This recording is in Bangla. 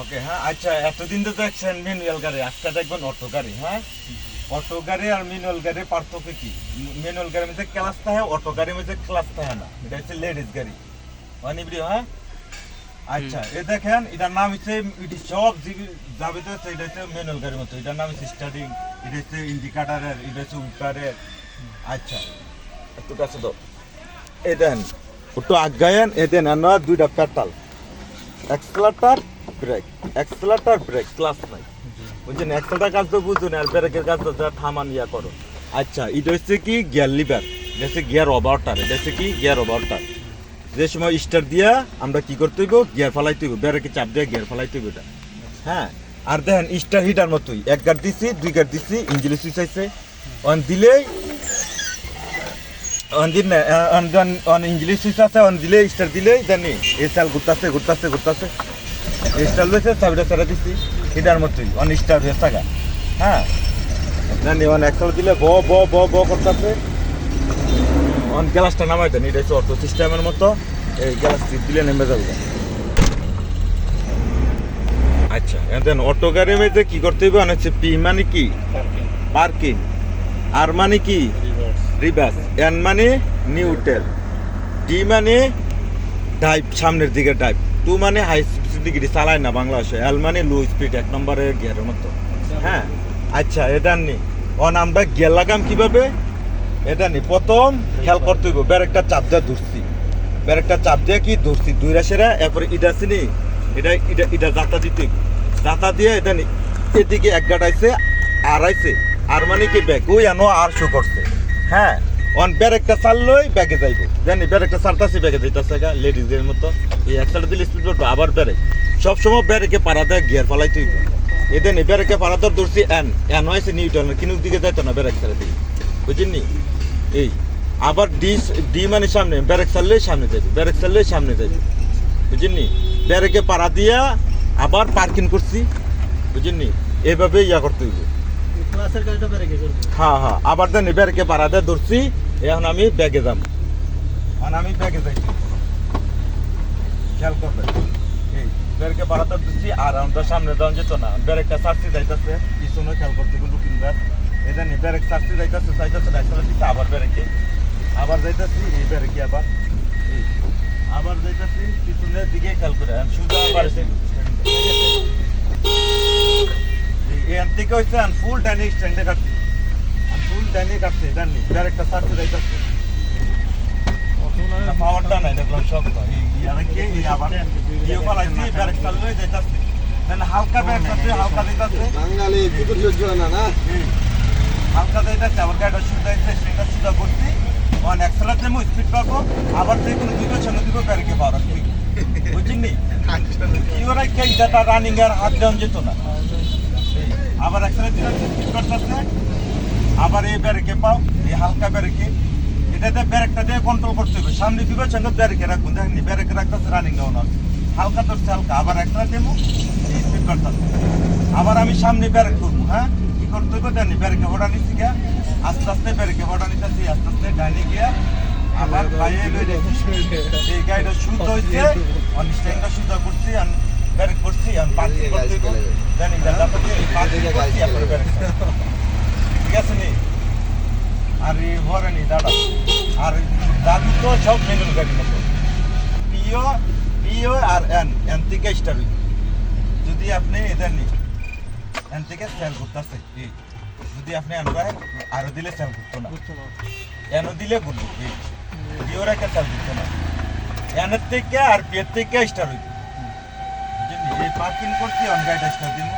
ওকে হ্যাঁ আচ্ছা এতদিন তো দেখছেন ম্যানুয়াল গাড়ি আজকে দেখবেন অটো গাড়ি হ্যাঁ? অটো গাড়ি আর ম্যানুয়াল গাড়ির পার্থক্য কি? ম্যানুয়াল গাড়ির মধ্যে ক্লাস থাকে অটো গাড়ির মধ্যে ক্লাস থাকে না। এটা হচ্ছে লেডিস গাড়ি। মানে হ্যাঁ? আচ্ছা এ দেখেন এটার নাম হচ্ছে এটি সব যে- যাবে তো এটা হচ্ছে ম্যানুয়াল গাড়ির মতো। এটার নাম হচ্ছে স্টার্টিং এটা হচ্ছে ইন্ডিকেটারের এটা হচ্ছে উইপারের আচ্ছা একটু কাছে দাও এই দেন একটু আগায়েন এ দেন আমরা দুইটা pedal accelerator brake accelerator brake clutch নাই। বুঝছেন? এক্সেলাটার কাজ তো বুঝুন, আর ব্রেকের কাজ তো থামান ইয়া করো আচ্ছা এটা হচ্ছে কি গিয়ার লিভার এটা গিয়ার ওভারটার এটা হচ্ছে কি গিয়ার ওভারটার যে সময় স্টার দিয়া আমরা কি করতে হইব? গিয়ার ফালাইতে হইব ব্রেকে চাপ দিয়ে গিয়ার ফালাইতে হইব এটা। হ্যাঁ? আর দেখেন স্টার হিটার মতোই। এক গার দিছি, দুই গার দিছি ইঞ্জিন সুইচ আছে অন দিলেই অন দিন অন অন ইঞ্জিন সুইচ আছে অন দিলে স্টার দিলেই জানি এই চাল ঘুরতাছে ঘুরতাছে ঘুরতাছে। স্টার লইছে চাবিটা ছেড়ে দিছি। হিটার মতোই অন স্টার হয়ে? থাকা হ্যাঁ জানি অন একশো দিলে ব ব ব ব করতেছে। অন গ্যালাসটা নামাই দেন, এটা হচ্ছে অটো সিস্টেমের মতো। এই গ্যালাস দিলে নেমে যাবে আচ্ছা দেন অটো গাড়ির মধ্যে কি করতে হবে? অনেক হচ্ছে পি মানে কি? পার্কিং আর মানে কি? রিভার্স এন মানে নিউট্রাল ডি মানে ডাইভ সামনের দিকে ডাইভ টু মানে হাই দিকে চালায় না বাংলাদেশে এল মানে লো স্পিড এক নম্বরের গিয়ারের মতো। হ্যাঁ? আচ্ছা এটা নি। অন আমরা গিয়ার লাগাম কীভাবে? এটা নি, প্রথম খেয়াল করতে হইব, ব্যারেকটা চাপ দিয়ে ধরছি। ব্যারেকটা চাপ দিয়ে কি ধরছি? দুই রাশেরা এরপরে ইটা চিনি এটা এটা এটা যাতা দিতে। যাতা দিয়ে এটা নি, এদিকে এক আইছে, আর আইছে। আর মানে কি ব্যাগ? ওই আনো আর শো করছে। হ্যাঁ? অন ব্যারেকটা চাললই ব্যাগে যাইব। জানি ব্যারেকটা চালতাছি ব্যাগে যাইতাছে গা লেডিজের মতো। এই একসাথে দিলে স্পিড করব আবার ব্যারেক সবসময় ব্যারেকে পাড়া দেয় গিয়ার ফালাইতে হইব এদের নি ব্যারেকে পাড়া ধর, ধরছি এন এন হয়েছে নিউটন কিনুক দিকে যাইতো না ব্যারেক ছেড়ে দিকে। বুঝিনি? এই, আবার ডি ডি মানে সামনে ব্যারেক চাললে সামনে যাবে ব্যারেক চাললে সামনে যাবে বুঝিনি? ব্যারেকে পাড়া দিয়া আবার পার্কিং করছি। বুঝিনি? এভাবে ইয়া করতে হইব। হ্যাঁ হ্যাঁ আবার দেন ব্যারেকে পাড়া দিয়ে ধরছি, এখন আমি ব্যাগে যাম। এখন আমি ব্যাগে যাইছি খেয়াল করবেন এই ব্যারেকে পাড়া দিয়ে ধরছি, আর আমরা সামনে যাওয়া যেত না। ব্যারেকটা সারছি যাইতেছে, পিছনে খেয়াল করতে গেল ব্যাগ এটা নি ব্যারেক সারছি যাইতেছে যাইতেছে ডাইসলে দিচ্ছে আবার ব্যারেকে। আবার যাইতেছি, এই ব্যারেকে আবার। আবার যাইতেছি, পিছনের দিকে খেয়াল করে সুজা আবার এখান থেকে হচ্ছে ফুল ডাইনে স্ট্যান্ডে কাটছি। ফুল ডাইনে কাটছে জানি ব্যারেকটা সারতে যাইতেছে। পাওয়ারটা নাই দেখলাম সব আবার ইয়ে পালাইছি ব্যারেক চালু হয়ে যাইতাছে। হালকা ব্যারেক সাথে হালকা দিতাছে বাঙালি বিদ্যুৎ সহ্য না না? হালকা দিতাছে আবার গাড়িটা সুদা দিতে সেটা সুদা করছি ওয়ান এক্সেলার দেবো স্পিড পাবো আবার যে কোনো দিব সামনে দিব ব্যারেকে পাওয়ার আসবে বুঝিনি কি ওরা কে এটা রানিং আর হাত দেওয়া যেত না। আবার স্পিড করতেছে আবার এই ব্যারেকে পাও, এই হালকা ব্যারেকে। এটাতে ব্যারেকটা দিয়ে কন্ট্রোল করতে হবে। সামনে দিবে সঙ্গে ব্যারেকে রাখুন দেখেন ব্যারেকে রাখতেছে রানিং ডাউন আছে হালকা ধরছে, হালকা। আবার একটা দেবো এই স্পিড করতেছে আবার আমি সামনে ব্যারেক করব হ্যাঁ? কি করতে হবে জানি ব্যারেকে ভরা নিচ্ছি গিয়া। আস্তে আস্তে ব্যারেকে ভরা নিতেছি, আস্তে আস্তে ডাইনে গিয়া। আবার বাইরে এই গাড়িটা শুদ্ধ হয়েছে অন স্ট্যান্ডটা শুদ্ধ করছি ব্যারেক করছি আমি পার্কিং করতে জানি দাদা পার্কিং করছি ব্যারেক ঠিক আছে নি? আর এই ভরে নি দাদা। আর দাদু তো সব মেনুর গাড়ি মতো। পিও পিও আর এন এন থেকে স্টার হইব যদি আপনি এটা নি এন থেকে সেল করতেছে যদি আপনি আনবা আরও দিলে সেল করতো না। এনও দিলে ঘুরবো পিওর একটা সেল করতো না। এনের থেকে আর পিয়ের থেকে স্টার এই পার্কিং করছি অন গাড়িটা স্টার দিন